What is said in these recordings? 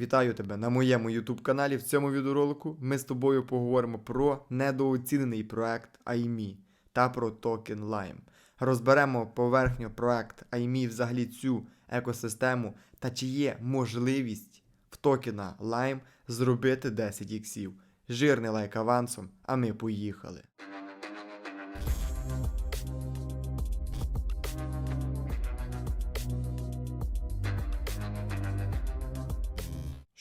Вітаю тебе на моєму YouTube каналі. В цьому відеоролику ми з тобою поговоримо про недооцінений проект IME та про токен Lime. Розберемо поверхньо проект IME, взагалі цю екосистему та чи є можливість в токена Lime зробити 10 іксів. Жирний лайк авансом, а ми поїхали.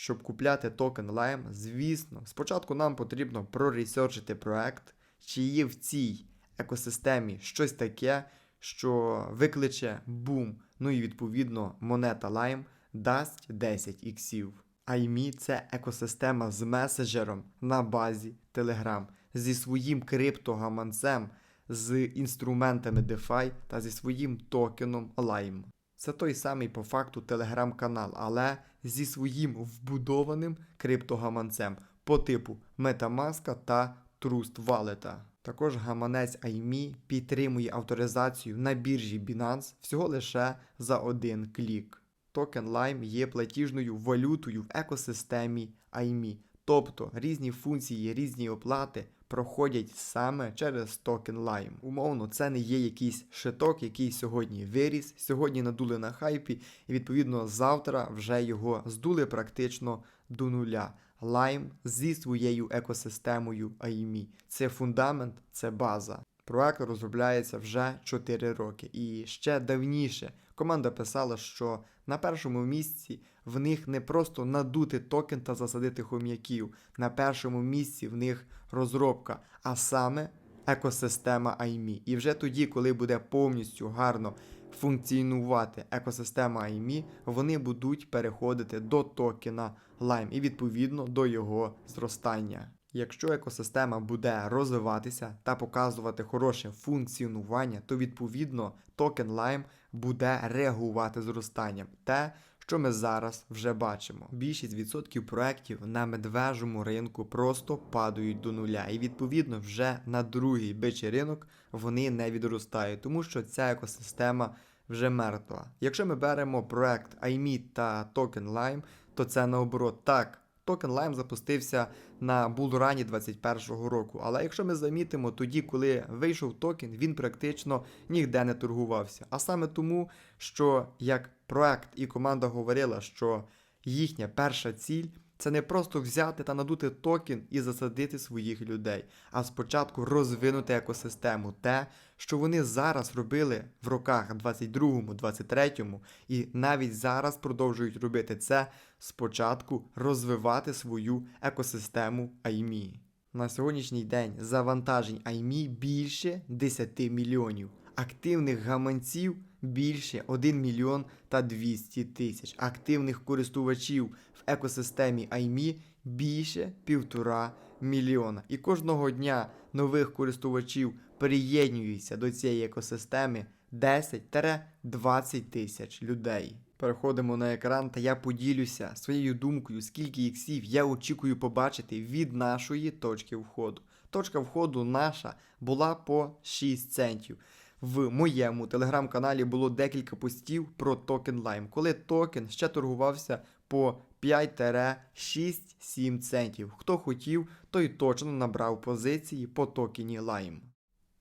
Щоб купляти токен Lime, звісно, спочатку нам потрібно проресерчити проект, чи є в цій екосистемі щось таке, що викличе бум. Ну і відповідно монета Lime дасть 10 іксів. IME – це екосистема з меседжером на базі Telegram, зі своїм криптогаманцем, з інструментами DeFi та зі своїм токеном Lime. Це той самий по факту телеграм-канал, але зі своїм вбудованим криптогаманцем по типу Metamask та Trust Wallet. Також гаманець IME підтримує авторизацію на біржі Binance всього лише за один клік. Токен Lime є платіжною валютою в екосистемі IME, тобто різні функції, різні оплати проходять саме через токен Lime. Умовно, це не є якийсь шиток, який сьогодні виріс, сьогодні надули на хайпі, і відповідно завтра вже його здули практично до нуля. Lime зі своєю екосистемою IME. Це фундамент, це база. Проект розробляється вже 4 роки. І ще давніше команда писала, що на першому місці в них не просто надути токен та засадити хом'яків. На першому місці в них розробка, а саме екосистема IME. І вже тоді, коли буде повністю гарно функціонувати екосистема IME, вони будуть переходити до токена Lime і відповідно до його зростання. Якщо екосистема буде розвиватися та показувати хороше функціонування, то відповідно токен Lime буде реагувати зростанням. Те, що ми зараз вже бачимо. Більшість відсотків проєктів на медвежому ринку просто падають до нуля, і відповідно вже на другий бичий ринок вони не відростають, тому що ця екосистема вже мертва. Якщо ми беремо проект IME та токен Lime, то це наоборот так. Токен Lime запустився на булрані 2021 року. Але якщо ми замітимо, тоді, коли вийшов токен, він практично ніде не торгувався. А саме тому, що як проект і команда говорила, що їхня перша ціль це не просто взяти та надути токен і засадити своїх людей, а спочатку розвинути екосистему, те, що вони зараз робили в роках 22-му, 23-му, і навіть зараз продовжують робити це спочатку розвивати свою екосистему IME. На сьогоднішній день завантажень IME більше 10 мільйонів. Активних гаманців більше 1 мільйон та 200 тисяч. Активних користувачів в екосистемі IME більше півтора мільйона. І кожного дня нових користувачів приєднуються до цієї екосистеми 10-20 тисяч людей. Переходимо на екран, та я поділюся своєю думкою, скільки іксів я очікую побачити від нашої точки входу. Точка входу наша була по 6 центів. В моєму телеграм-каналі було декілька постів про токен Lime, коли токен ще торгувався по 5-6-7 центів. Хто хотів, той точно набрав позиції по токені Lime.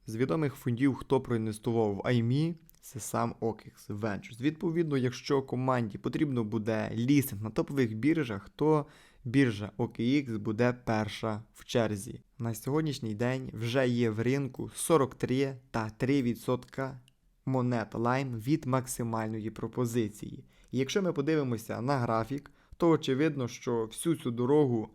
З відомих фондів, хто проінвестував в IME, це сам OKX Ventures. Відповідно, якщо команді потрібно буде лістинг на топових біржах, то біржа OKX буде перша в черзі. На сьогоднішній день вже є в ринку 43 та 3% монет Lime від максимальної пропозиції. І якщо ми подивимося на графік, то очевидно, що всю цю дорогу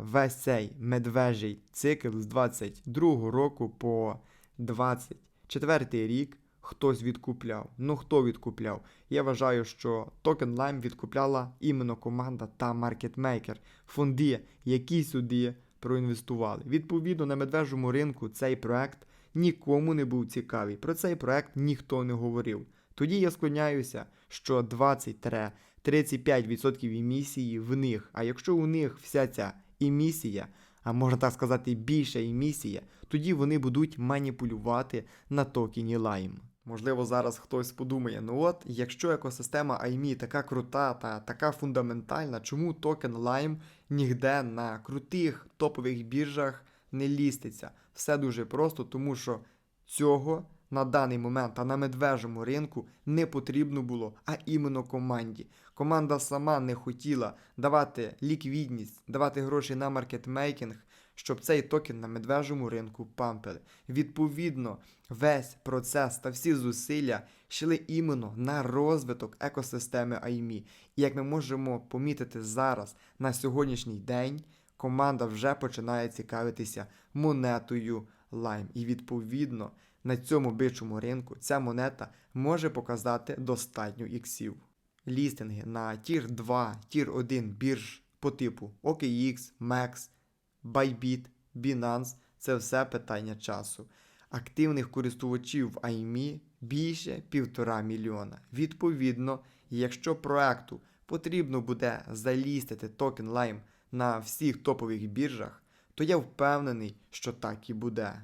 весь цей медвежий цикл з 22 року по 24 рік хтось відкупляв. Ну хто відкупляв? Я вважаю, що токен Lime відкупляла іменно команда та маркетмейкер, фонди, які сюди проінвестували. Відповідно, на медвежому ринку цей проект нікому не був цікавий. Про цей проект ніхто не говорив. Тоді я склоняюся, що 20-35% емісії в них. А якщо у них вся ця емісія, а можна так сказати, більша емісія, тоді вони будуть маніпулювати на токені Lime. Можливо, зараз хтось подумає: ну от, якщо екосистема IME така крута та така фундаментальна, чому токен Lime ніде на крутих топових біржах не ліститься? Все дуже просто, тому що цього на даний момент та на медвежому ринку не потрібно було, а іменно команді. Команда сама не хотіла давати ліквідність, давати гроші на маркетмейкінг, щоб цей токен на медвежому ринку пампили. Відповідно, весь процес та всі зусилля йшли іменно на розвиток екосистеми IME. І як ми можемо помітити зараз, на сьогоднішній день, команда вже починає цікавитися монетою Lime. І відповідно на цьому бичому ринку ця монета може показати достатньо іксів. Лістинги на Tier 2, Tier 1 бірж по типу OKX, MEX, Bybit, Binance це все питання часу. Активних користувачів в IME більше півтора мільйона. Відповідно, якщо проекту потрібно буде залістити токен Lime на всіх топових біржах, то я впевнений, що так і буде.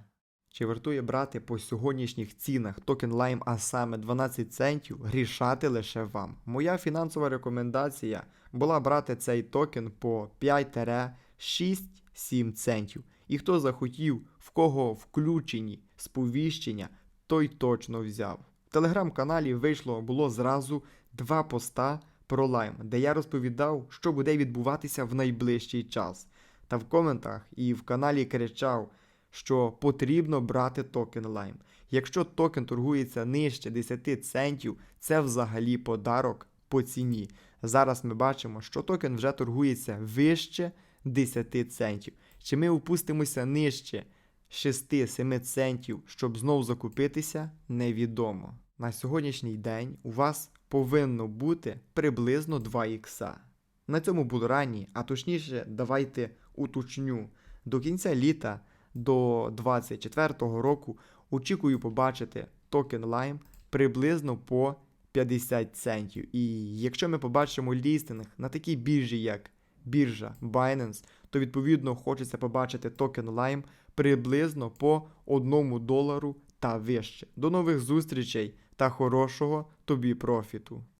Чи вартує брати по сьогоднішніх цінах токен Lime, а саме 12 центів, рішати лише вам. Моя фінансова рекомендація була брати цей токен по 5-6-7 центів. І хто захотів, в кого включені сповіщення, той точно взяв. В телеграм-каналі вийшло було зразу два поста про Lime, де я розповідав, що буде відбуватися в найближчий час. Та в коментах і в каналі кричав, що потрібно брати токен Lime. Якщо токен торгується нижче 10 центів, це взагалі подарок по ціні. Зараз ми бачимо, що токен вже торгується вище 10 центів. Чи ми опустимося нижче 6-7 центів, щоб знов закупитися, невідомо. На сьогоднішній день у вас повинно бути приблизно 2 ікса. На цьому булрані, а точніше, давайте уточню, до кінця літа до 2024 року очікую побачити токен Lime приблизно по 50 центів. І якщо ми побачимо лістинг на такій біржі, як біржа Binance, то відповідно хочеться побачити токен Lime приблизно по 1 долару та вище. До нових зустрічей та хорошого тобі профіту!